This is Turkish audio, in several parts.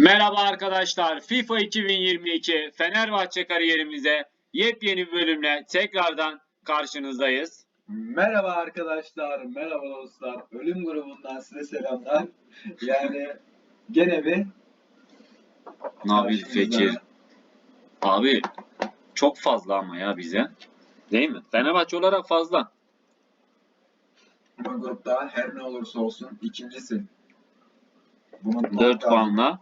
Merhaba arkadaşlar. FIFA 2022 Fenerbahçe kariyerimize yepyeni bir bölümle tekrardan karşınızdayız. Merhaba arkadaşlar, merhaba dostlar. Ölüm grubundan size selamlar. Yani gene bir Nabil Fekir. Abi çok fazla ama ya bize. Değil mi? Fenerbahçe olarak fazla. Bu grupta her ne olursa olsun ikincisin. Bunu 4 muhakkak- puanla.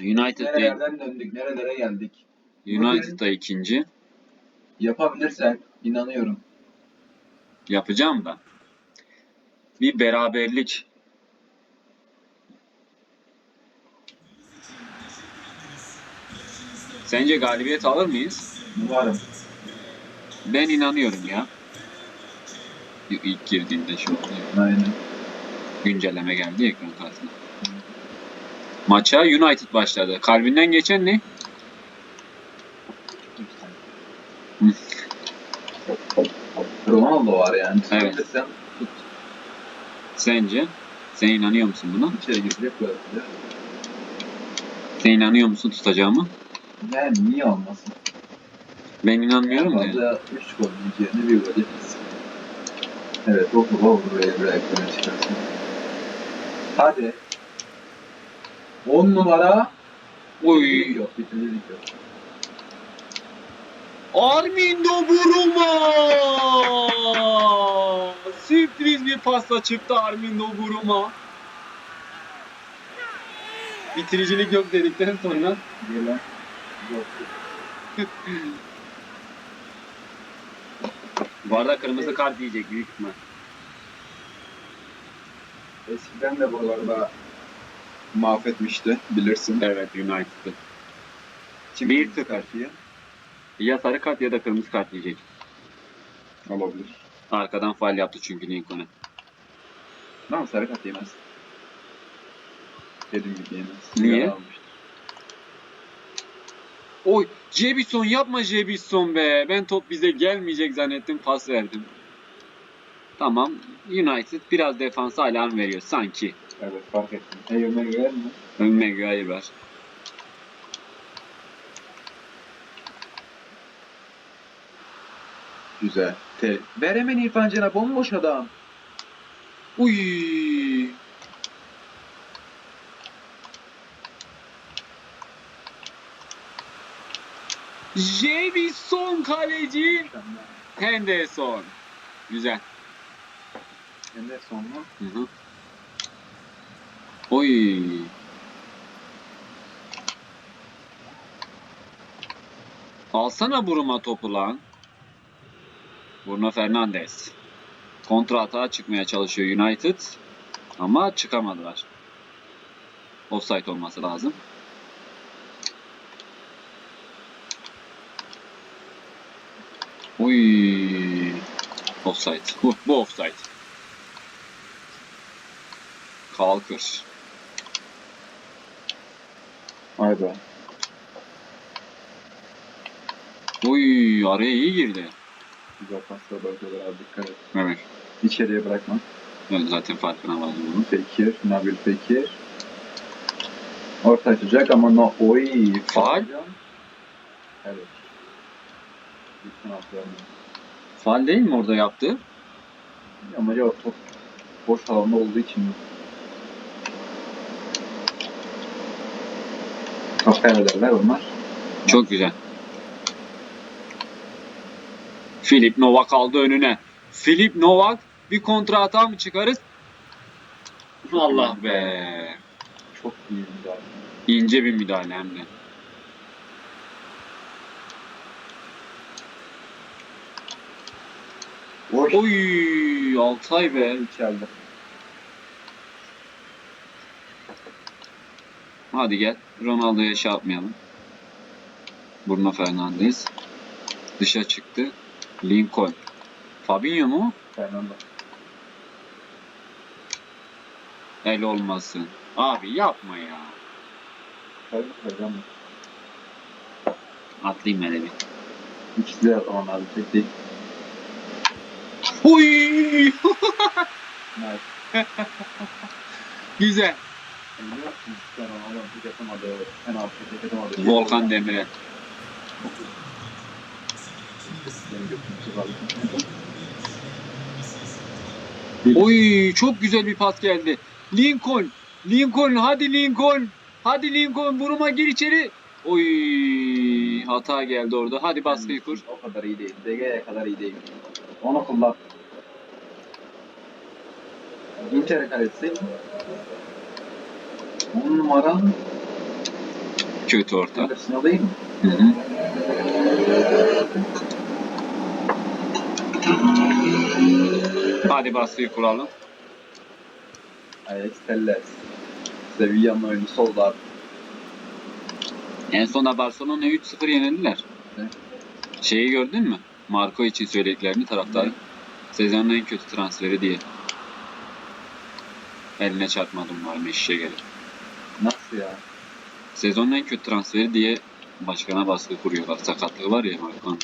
United de, Nerelerden döndük, nerelere geldik. United da ikinci. Yapabilirsen inanıyorum. Yapacağım da. Bir beraberlik. Sence galibiyet alır mıyız? Umarım. Ben inanıyorum ya. İlk girdiğinde şu oluyor. Aynen. güncelleme geldi ekran kartına. Maça United başladı. Kalbinden geçen ne? Ronaldo var yani. Evet. Tut. Sence? Sen inanıyor musun buna? İçeri girecek böyle. Sen inanıyor musun tutacağımı? Yani niye olmasın? Ben inanmıyorum da. Fazla 3 gol yiyeceğini bir gol. Evet o o buraya bir ekrana çıkarsın. Hadi. 10 numara. Oy. Yok bitiricilik yok. Armindo Buruma! Sürpriz bir pasta çıktı Armindo Buruma. Bitiricilik yok dedikten sonra Gelen. Bu arada kırmızı kart diyecek büyük ihtimal. Eskiden de buralarda mahvetmişti bilirsin. Evet United'ı. Kim Bir bir karşıya Ya sarı kart ya da kırmızı kart diyecek. olabilir. Arkadan faal yaptı çünkü Lincoln'e. Tamam sarı kart yemez. Dediğim gibi yemez. Niye? Sigara. Oy Jebison yapma Jebison be. Ben top bize gelmeyecek zannettim pas verdim. Tamam United biraz defansa alarm veriyor sanki. Evet fark ettim. Eyyome görer mi? Güven ver. Güzel. Te Ver hemen İrfan Can'a bomboş adam. Uy. Jebison kaleci. Henderson. Güzel. Hem de sonlu. Hı hı. Oy. Alsana Buruma topu lan. Bruno Fernandes. Kontra atağa çıkmaya çalışıyor United. Ama çıkamadılar. Offside olması lazım. Uy. Offside. Bu, bu offside. Kalkır. Be. Uy araya iyi girdi. Güzel pasla bölgeler abi dikkat et. Evet. İçeriye bırakma. Ben zaten farkına vardım bunun. Fekir, Nabil Fekir. Orta açacak ama no oy. Faul. Evet. Faal değil mi orada yaptı? Ama ya top boş alanda olduğu için Top kaybederler onlar. Çok güzel. Filip Novak aldı önüne. Filip Novak bir kontra hata mı çıkarız? Allah be. Çok iyi müdahale. İnce bir müdahale hem de. Boş. Oy Altay be. içeride. Hadi gel. Ronaldo'ya şey yapmayalım. Bruno Fernandes. Dışa çıktı. Lincoln. Fabinho mu? Fernando. El olmasın. Abi yapma ya. Atlayayım hele bir. İkisi de onlar bir tek değil. Nice. Güzel. Volkan Demirel. Oy çok güzel bir pas geldi. Lincoln. Lincoln hadi Lincoln. Hadi Lincoln buruma gir içeri. Oy hata geldi orada. Hadi baskıyı kur. O kadar iyi değil. DG'ye kadar iyi değil. Onu kullan. Inter kalesi. 10 numara. Kötü orta. Anderson değil mi? Hı hı. Hadi baskıyı kuralım. Alex Telles. Sevilla'nın oyuncusu oldu abi. En sona Barcelona 3-0 yenildiler. Evet. Şeyi gördün mü? Marco için söylediklerini taraftarı. Ne? Sezonun en kötü transferi diye. Eline çarpmadım var eşeğe gelir. Nasıl ya? Sezonun en kötü transferi diye başkana baskı kuruyorlar. Sakatlığı var ya Marco'nun.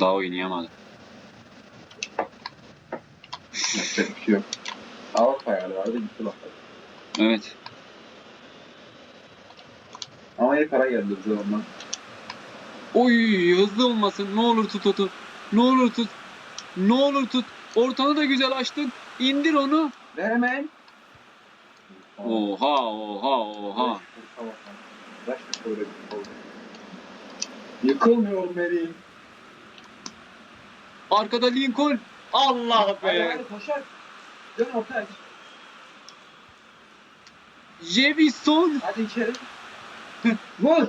Daha oynayamadı. Yapacak bir şey yok. Avrupa ayarı vardı gitti bak. Evet. Ama iyi para geldi bize ondan. Oy hızlı olmasın. Ne olur tut otu. Ne olur tut. Ne olur tut. Ortanı da güzel açtın. İndir onu. Ver hemen. Oha oha oha. Kaç dakika öyle bir oldu. Yıkılmıyor Merin. Arkada Lincoln. Allah Hadi be. hadi koşar. Dön orta aç. Jevison. Hadi içeri. Vur.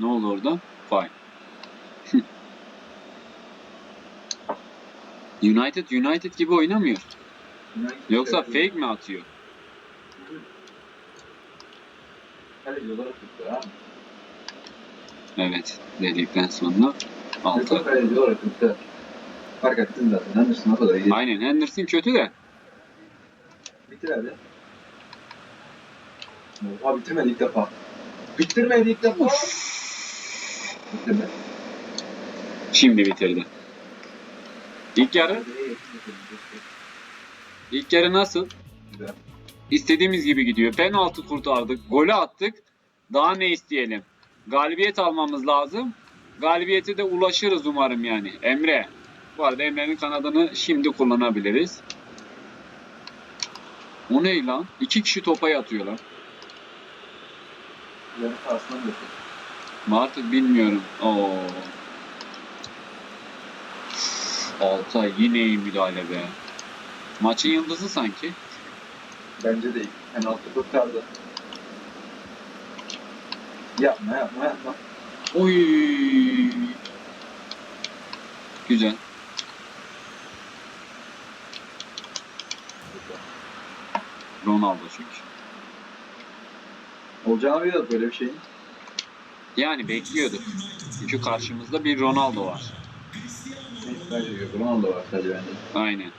Ne oldu orada? Fine. United United gibi oynamıyor. Yoksa fake mi atıyor? Kaleci olarak tuttu ha. Evet. Dedikten sonra Altı. Kaleci olarak tuttu. Fark ettin zaten. Anderson o kadar iyi. Aynen Henderson kötü de. Bitir hadi. Oha bitirmedi ilk defa. Bitirmedi ilk defa. Bitirmedi. Şimdi bitirdi. İlk yarı, ilk yarı nasıl? Güzel. İstediğimiz gibi gidiyor. Penaltı kurtardık, golü attık. Daha ne isteyelim? Galibiyet almamız lazım. Galibiyete de ulaşırız umarım yani. Emre. Bu arada Emre'nin kanadını şimdi kullanabiliriz. O ne lan? İki kişi topa yatıyor lan. Mı artık bilmiyorum. Oo. Altay yine iyi müdahale be. Maçın yıldızı sanki. Bence değil. Penaltı kurtardı. Yapma yapma yapma. Oy. Güzel. Ronaldo çünkü. Olacağını biliyordu böyle bir şeyin. Yani bekliyorduk. Çünkü karşımızda bir Ronaldo var. Ronaldo var sadece bence. Aynen.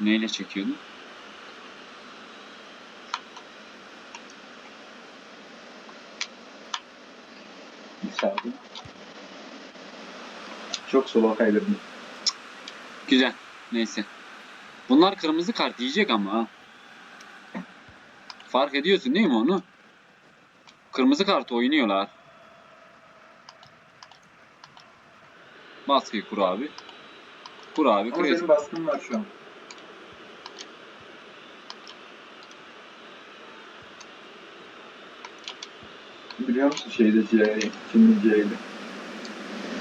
Neyle çekiyordun? Müsaade. Çok sola kaydırdım. Güzel. Neyse. Bunlar kırmızı kart yiyecek ama ha. Fark ediyorsun değil mi onu? Kırmızı kart oynuyorlar. Baskıyı kur abi. Kur abi. Ama Kres- senin baskın var şu an. Biliyor musun şeyde Ciğer'i, Çinli Ciğer'i?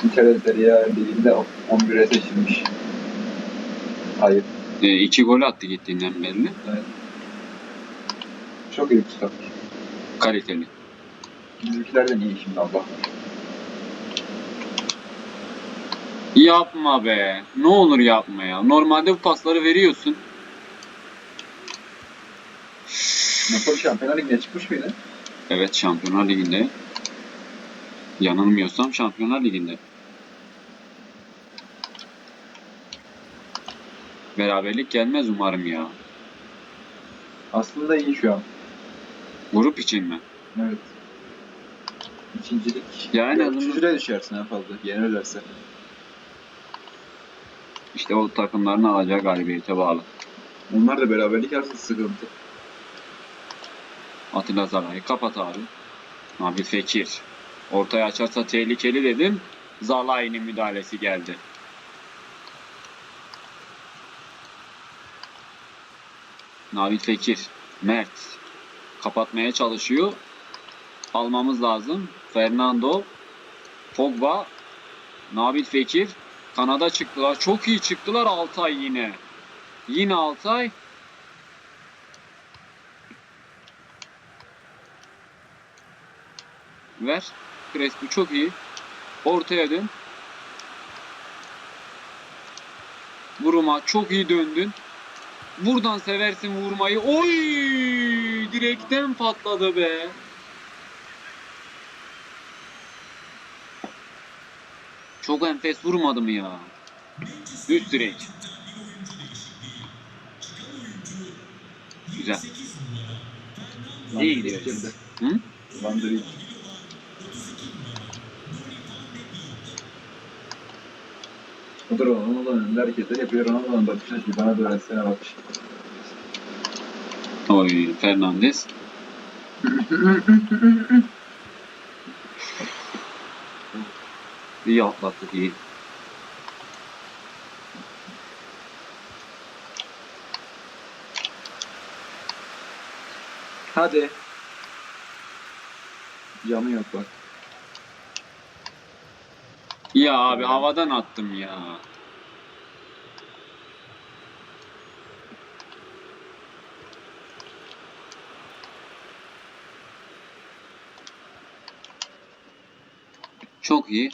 İngiltere ya Ligi'nde 11'e seçilmiş. Hayır. E, iki gol attı gittiğinden belli. Evet. Çok iyi bir stoper. Kaliteli. Bizimkilerden iyi şimdi Allah. Yapma be. Ne olur yapma ya. Normalde bu pasları veriyorsun. Napoli Şampiyonlar Ligi'ne çıkmış mıydı? Evet Şampiyonlar Ligi'nde. Yanılmıyorsam Şampiyonlar Ligi'nde. Beraberlik gelmez umarım ya. Aslında iyi şu an. Grup için mi? Evet. İkincilik. Ya en azından- Üçüncüye düşersin en fazla. Yenilirlerse. İşte o takımların alacağı galibiyete bağlı. Onlar da beraberlik arası sıkıntı. Atilla Zalai kapat abi. Abi Fekir. Ortaya açarsa tehlikeli dedim. Zalai'nin müdahalesi geldi. Nabil Fekir. Mert. Kapatmaya çalışıyor. Almamız lazım. Fernando. Pogba. Nabil Fekir. Kanada çıktılar. Çok iyi çıktılar Altay yine. Yine Altay. Ver. Crespo çok iyi. Ortaya dön. Vuruma çok iyi döndün. Buradan seversin vurmayı. Oy! Direkten patladı be. Çok enfes vurmadı mı ya? Düz direk. Güzel. İyi gidiyor. Hı? Van der Beek. O da Ronaldo'nun önünde hareketler yapıyor. Ronaldo'nun bakış açısı bana da öğretsene bakış. Oy Fernandez. İyi atlattık iyi. Hadi. Camı yok bak. Ya abi havadan attım ya. Çok iyi.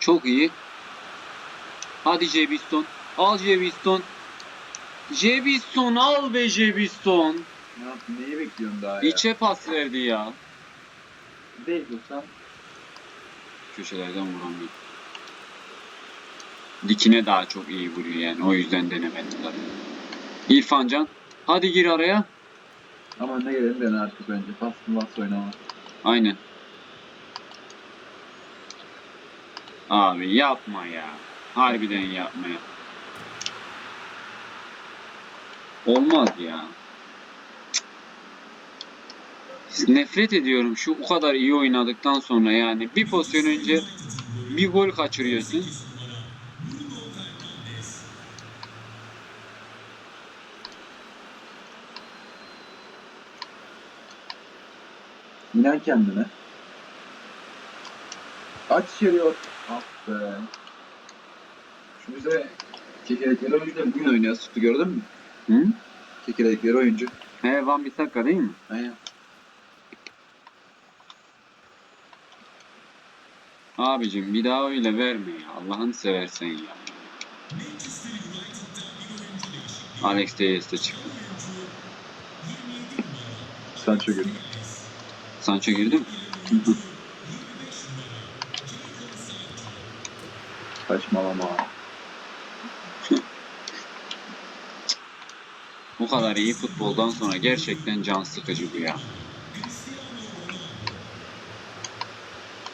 Çok iyi. Hadi Jebiston. Al Jebiston. Jebiston al be Jebiston. Ne yaptın? Neyi bekliyorsun daha ya? İçe pas verdi ya. Değil dursan. Köşelerden vuramıyor. Dikine daha çok iyi vuruyor yani. O yüzden denemedim tabii. İrfan Can. Hadi gir araya. Ama ne gelin dene artık bence. Pas pas oynama. Aynen. Abi yapma ya. Harbiden yapma ya. Olmaz ya. Nefret ediyorum şu o kadar iyi oynadıktan sonra yani bir pozisyon önce bir gol kaçırıyorsun. İnan kendine. Aç içeriyor. Ah be. Şu bize çekirdekleri oyuncu da bugün oynuyor. Tuttu gördün mü? Hı? Çekirdekleri oyuncu. He Van Bissaka değil mi? Aynen. Abicim bir daha öyle verme ya. Allah'ını seversen ya. Alex Telles de çıktı. Sancho gördüm. Sancho girdi mi? Saçmalama. Bu kadar iyi futboldan sonra gerçekten can sıkıcı bu ya.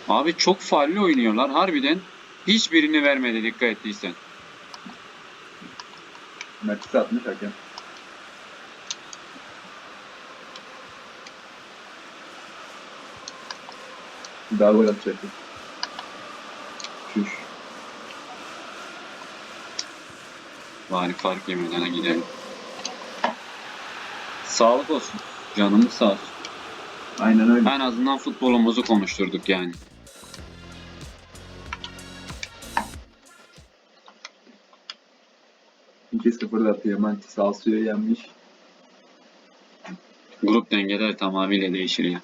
Abi çok falli oynuyorlar harbiden. Hiçbirini vermedi dikkat ettiysen. Mert'i satmış hakem. Daha gol atacaktı. Şuş. Bari fark yemeden gidelim. Sağlık olsun. Canımız sağ olsun. Aynen öyle. En azından futbolumuzu konuşturduk yani. İki 0 da atıyor. Manchester Salsio'yu yenmiş. Grup dengeler tamamıyla değişir ya.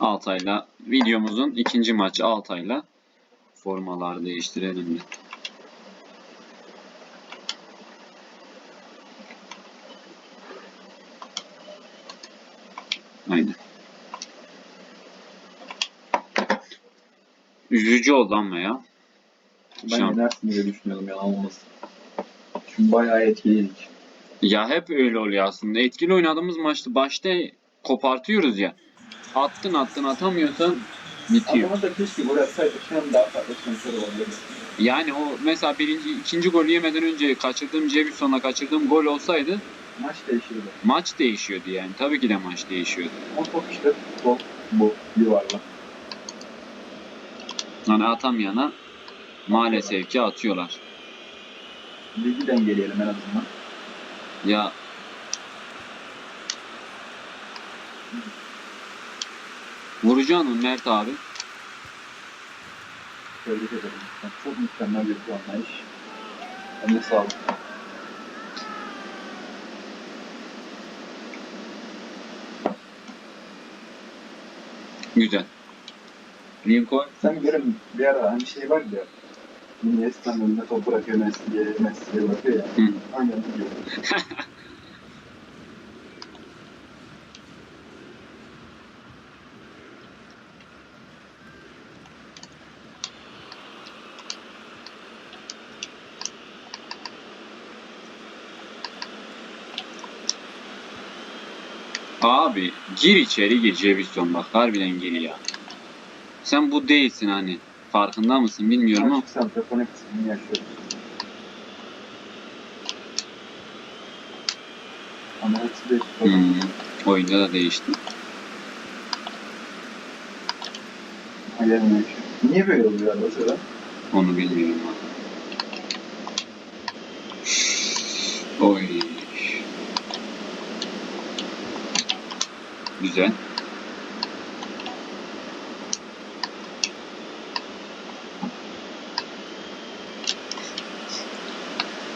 Altay'la videomuzun ikinci maçı Altay'la formalar değiştirelim de. Aynen. Üzücü oldu ama ya. Ben Şamp- yenersin diye düşünüyordum yalan olmasın. Çünkü bayağı etkiliydik. Ya hep öyle oluyor aslında. Etkili oynadığımız maçta başta kopartıyoruz ya. Attın attın atamıyorsan bitiyor. Ama da keşke gol atsaydık şu an daha farklı sonuçlar olabilirdi. Yani o mesela birinci, ikinci golü yemeden önce kaçırdığım Jefferson'la kaçırdığım gol olsaydı Maç değişirdi. maç değişiyordu yani. Tabii ki de maç değişiyordu. O top işte top bu yuvarlak. Hani atamayana maalesef ki atıyorlar. Ligi dengeleyelim en azından. Ya Vuracaksın mı Mert abi? Tebrik ederim. Çok mükemmel bir planlayış. De sağlık. Güzel. Lincoln Sen görün bir ara hani şey var ya Iniesta'nın önüne top bırakıyor Messi'ye, Messi'ye bırakıyor ya. Hı. Aynen gibi. Abi gir içeri gir Jefferson bak harbiden gir ya. Sen bu değilsin hani. Farkında mısın bilmiyorum ama. Santrafor kısmını yaşıyoruz. Ama hepsi de işte Hmm, oyunda da değişti. hayalini yaşıyor. Niye böyle oluyor sıra? Onu bilmiyorum abi. Oy. Güzel.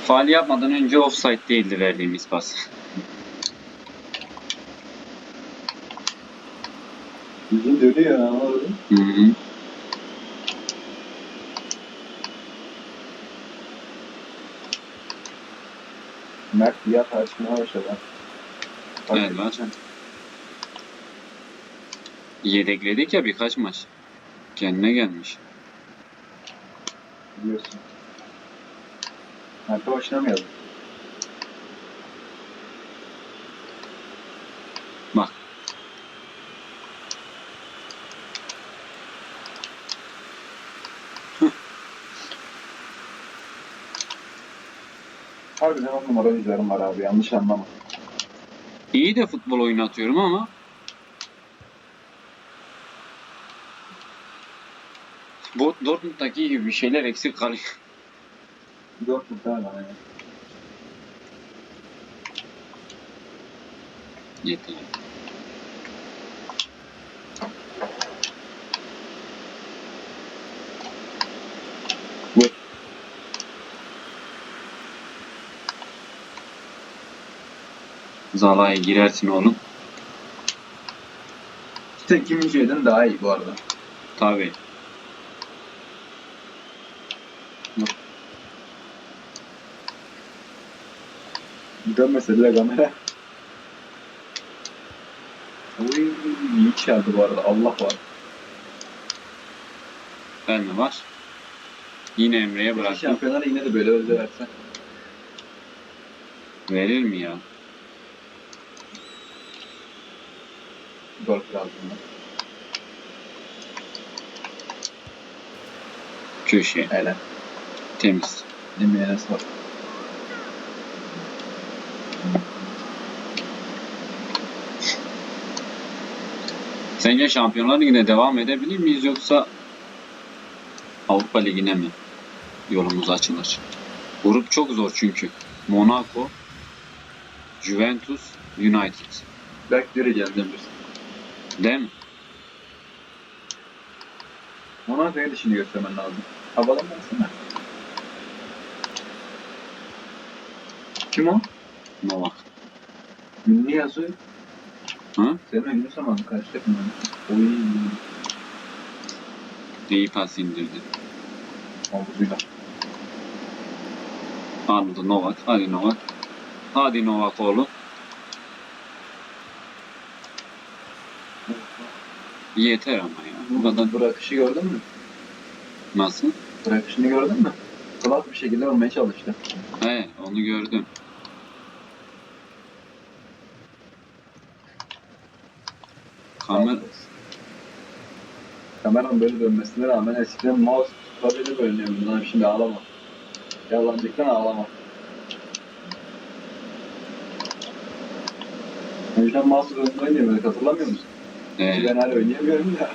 Faal yapmadan önce offside değildi verdiğimiz pas. Yüzün dönüyor anladın Hı hı. Mert bir hata açmaya başladı. Evet, var. Yedekledik ya birkaç maç. Kendine gelmiş. Biliyorsun. Mert'e başlamayalım. Bak. Harbiden on numara üzerım var abi yanlış anlama. İyi de futbol oynatıyorum ama bu Dortmund'daki gibi bir şeyler eksik kalıyor. Dört muhtemelen yani. Yeter. Vur. Zala'ya girersin. İşte Kim Min-jae'den daha iyi bu arada. Tabi. Dönmese bile kamera. Oy iyi çağırdı bu arada Allah var. Ben mi var? Yine Emre'ye bıraktım. Şampiyonlar yine de böyle öyle versen. Verir mi ya? Gol lazım. Köşe. Hele. Temiz. Emeğine sor. Sence Şampiyonlar Ligi'ne devam edebilir miyiz yoksa Avrupa Ligi'ne mi yolumuz açılır? Grup çok zor çünkü. Monaco, Juventus, United. Belki göreceğiz Demir. Değil mi? Monaco'ya dışını göstermen lazım. Havalı mı? Kim o? Novak. Ünlü yazıyor. Hı? Senin ünlü zamanı karşı takımdan. Oy. İyi pas indirdi. Omuzuyla. Aldı Novak. Hadi Novak. Hadi Novak oğlum. Yeter ama ya. Bu kadar Bırakışı gördün mü? nasıl? Bırakışını gördün mü? Klas bir şekilde olmaya çalıştı. He onu gördüm. Kamer Kameranın böyle dönmesine rağmen eskiden mouse tabii bölünüyordu. Lan şimdi ağlama. Yalancıktan ağlama. Önceden mouse dönmesine oynuyorduk hatırlamıyor musun? he, Ben hala oynayamıyorum ya.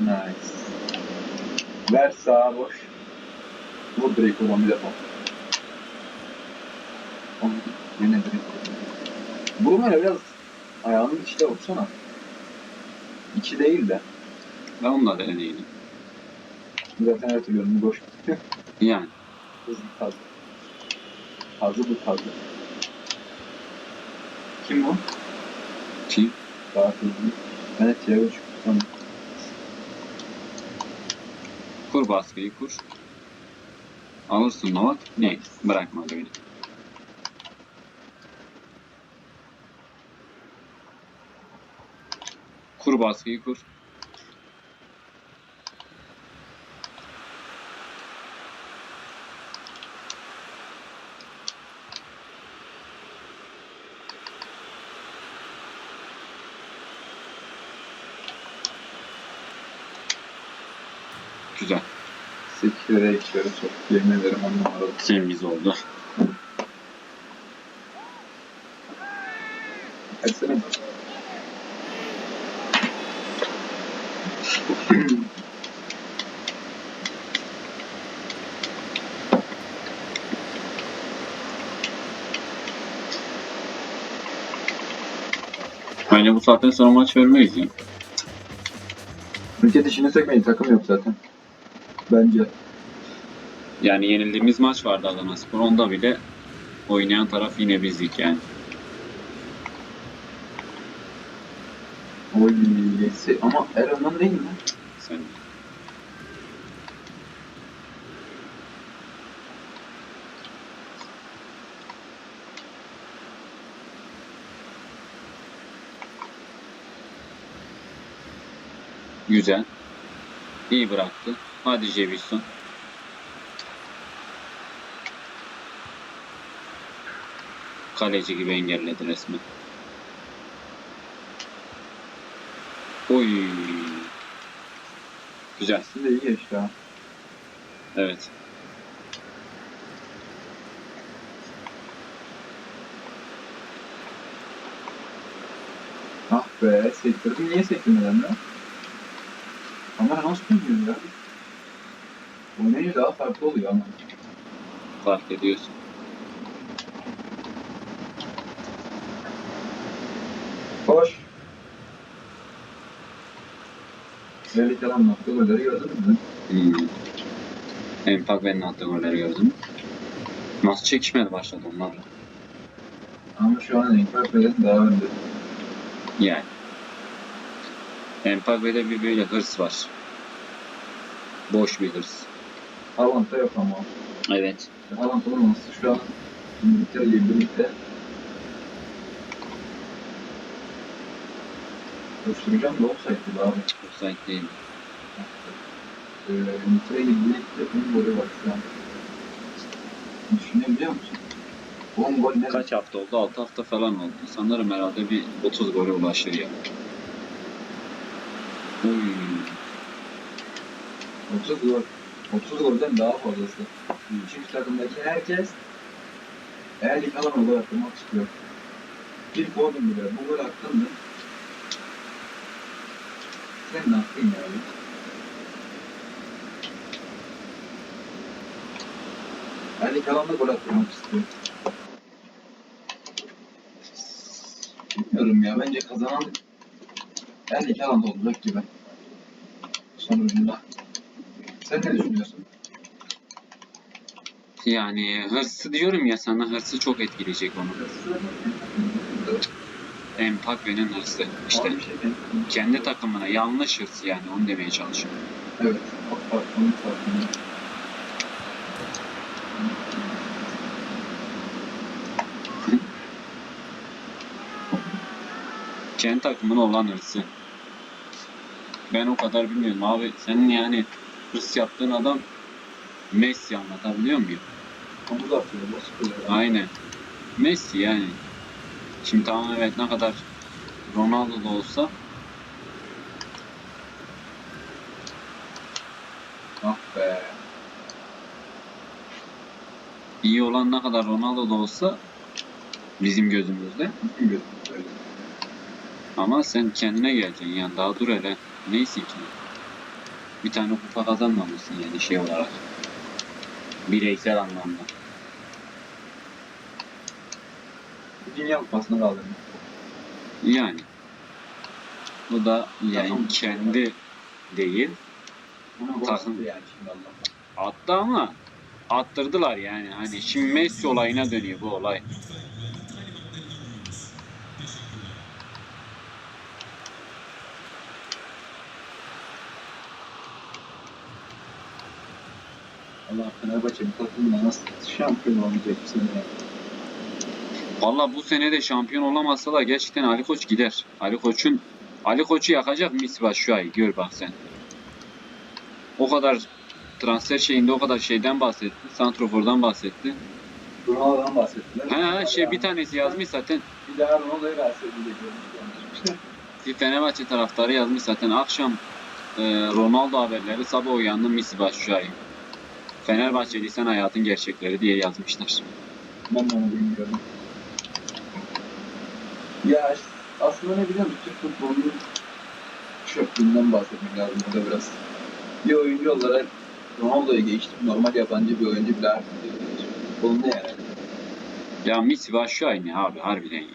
Nice. Ver sağa boş. Vur direkt ulan bir defa. Oğlum, Yine direkt. Vurma ya biraz ayağının içine vursana. İçi değil de. ben onunla deneydim. Zaten her türlü önünü boş. Yani Hızlı kazı. Kazı bu kazı. Kim bu? ki Daha hızlı. Evet Yavuz. Tamam. kur baskıyı kur. Alırsın Novak. Ne? Bırakma beni. Kur baskıyı kur. Güzel. Sekire içeri sok. Yemin ederim on numaralı. Temiz oldu. Etsene. Bence bu saatten sonra maç vermeyiz ya. Ülke dişini sökmeyin takım yok zaten. Bence. Yani yenildiğimiz maç vardı Adana Spor. Onda bile oynayan taraf yine bizdik yani. Oy. Ama Erhan'ın değil mi? Sen Güzel. İyi bıraktı. Hadi Jevison. Kaleci gibi engelledi resmen. Oy. Güzel. Siz de iyi ha. Evet. Ah be sektirdim. Niye sektirmeden lan? Kamera nasıl dönüyor ya? Oynayınca daha farklı oluyor ama. Fark ediyorsun. Koş. Güzellik alan nokta golleri gördünüz mü? Hmm. Empak benim attığı golleri gördün mü? Nasıl çekişmedi başladı onlarla? Ama şu an Enkörpe'den daha önde. Yani. Empakbe'de bir böyle hırs var. Boş bir hırs. Haaland'da yok ama. Evet. Haaland olmaması şu an İngiltere ile birlikte koşturacağım da olsaydı abi. Offside değil. Ee, İngiltere ile birlikte 10 golü var şu an. Düşünebiliyor musun? 10 gol ne? Kaç hafta oldu? 6 hafta falan oldu. Sanırım herhalde bir 30 gole ulaşır ya. Uy. 30 gol. 30 golden daha fazlası. Çünkü takımdaki herkes eğer lig alan gol atmak istiyor. Bir Gordon bile bu gol attın mı? Sen ne yaptın yani? Her lig alanda gol atmak istiyor. Bilmiyorum ya bence kazanan her lig alanda olacak gibi. Sonucunda. Sen ne düşünüyorsun? Yani hırsı diyorum ya sana hırsı çok etkileyecek onu. Empakbe'nin hırsı. İşte şey kendi takımına yanlış hırs yani onu demeye çalışıyorum. Evet. Kendi takımına olan hırsı. Ben o kadar bilmiyorum abi. Senin yani hırs yaptığın adam Messi anlatabiliyor muyum? Boş koyuyor. Aynen. Messi yani. Şimdi tamam evet ne kadar Ronaldo da olsa Ah be. iyi olan ne kadar Ronaldo da olsa bizim gözümüzde. Bütün gözüm böyle. Ama sen kendine geleceksin yani daha dur hele. Neyse ki. Bir tane kupa kazanmamışsın yani şey olarak. Bireysel anlamda. Dünya kupasını kaldırdım. Yani. Bu da yani Tamam. kendi değil. Takım. yani. Attı ama attırdılar yani. Hani şimdi Messi olayına dönüyor bu olay. Allah Fenerbahçe bu takımla nasıl şampiyon olmayacak bu sene? Valla bu sene de şampiyon olamazsa da gerçekten Ali Koç gider. Ali Koç'un Ali Koç'u yakacak Misbah şu ay. Gör bak sen. O kadar transfer şeyinde o kadar şeyden bahsetti. Santrofor'dan bahsetti. Ronaldo'dan bahsettiler. Ha ha, şey bir tanesi yazmış zaten. Bir daha Ronaldo'yu görmüştüm. Bir Fenerbahçe taraftarı yazmış zaten. Akşam e, Ronaldo haberleri sabah uyandım Misbah şu ay. Fenerbahçeliysen hayatın gerçekleri diye yazmışlar. Ben de onu bilmiyorum. Ya aslında ne biliyor musun? Türk futbolunun çöplüğünden bahsetmek lazım burada biraz. Bir oyuncu olarak Ronaldo'yu geçtim. Normal yabancı bir oyuncu bile artık Türk futbolunda yani. Ya Misbah şu ay ne abi harbiden ya.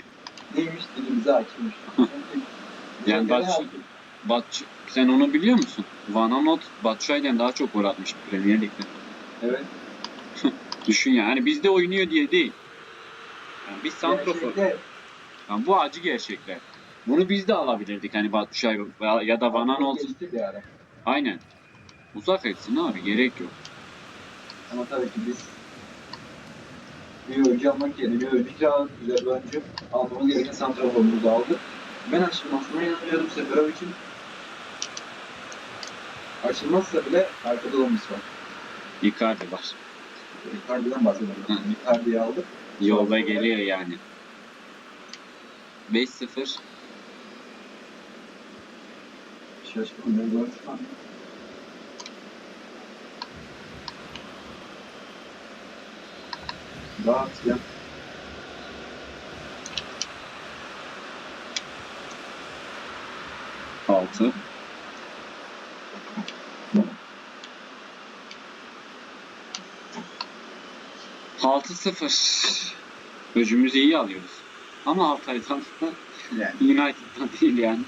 Neymiş dilimize hakimmiş. Yani bak şu- Bat sen onu biliyor musun? Van Aanholt Batshuayi'den daha çok gol atmış Premier Lig'de. Evet. Düşün yani. Hani bizde oynuyor diye değil. Yani biz santrofor. Gerçekte Yani bu acı gerçekler. Bunu biz de alabilirdik hani Batshuayi ya- ya da Van Aanholt. geçti bir ara. Aynen. Uzak etsin abi gerek yok. Ama tabii ki biz bir oyuncu almak yerine bir oyuncu kiraladık. Güzel bir oyuncu. Almamız gereken santraforumuzu aldık. Ben açılmasına inanıyorum Seferovic'in. Açılmazsa bile arkada olmuş var. Icardi var. Icardi'den bahsediyorum. Hı. Icardi'yi aldık. Yolda geliyor yani. 5-0. Şaşkın bir gol şu an. Daha atacağım. Altı. Altı sıfır. Öcümüzü iyi alıyoruz. Ama Altay'dan Yani. United'dan değil yani.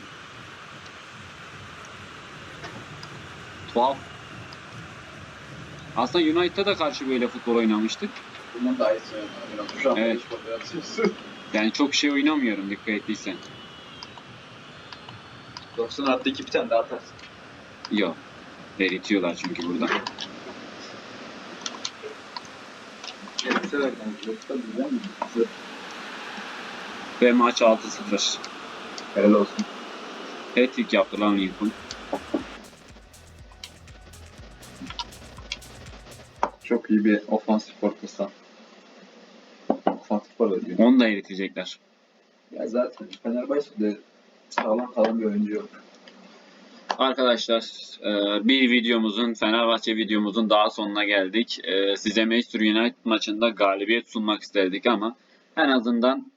Tuhaf. Aslında United'a da karşı böyle futbol oynamıştık. Bundan daha iyisi an Evet. Yani çok şey oynamıyorum dikkat ettiysen. 90 artı iki bir tane daha atarsın. Yok. Eritiyorlar çünkü burada. Kendisi verdim. Yoksa güzel mi? Ve maç 6-0. Helal olsun. Hat-trick yaptı lan Lincoln. Çok iyi bir ofansif orta Ofansif var diyor. Onu da eritecekler. Ya zaten Fenerbahçe'de sağlam kalan bir oyuncu yok. Arkadaşlar e, bir videomuzun Fenerbahçe videomuzun daha sonuna geldik. E, Size Manchester United maçında galibiyet sunmak isterdik ama en azından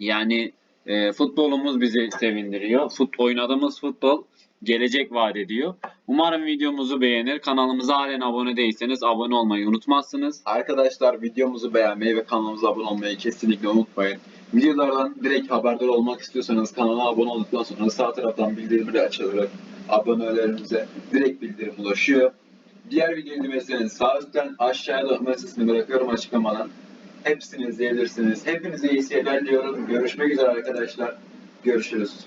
yani e, futbolumuz bizi sevindiriyor. Fut, oynadığımız futbol gelecek vaat ediyor. Umarım videomuzu beğenir. Kanalımıza halen abone değilseniz abone olmayı unutmazsınız. Arkadaşlar videomuzu beğenmeyi ve kanalımıza abone olmayı kesinlikle unutmayın. Videolardan direkt haberdar olmak istiyorsanız kanala abone olduktan sonra sağ taraftan bildirimleri açılarak abonelerimize direkt bildirim ulaşıyor. Diğer video izlemeseniz sağ üstten aşağıya da sesini bırakıyorum açıklamadan. Hepsini izleyebilirsiniz. Hepinize iyi seyirler diliyorum. Görüşmek üzere arkadaşlar. Görüşürüz.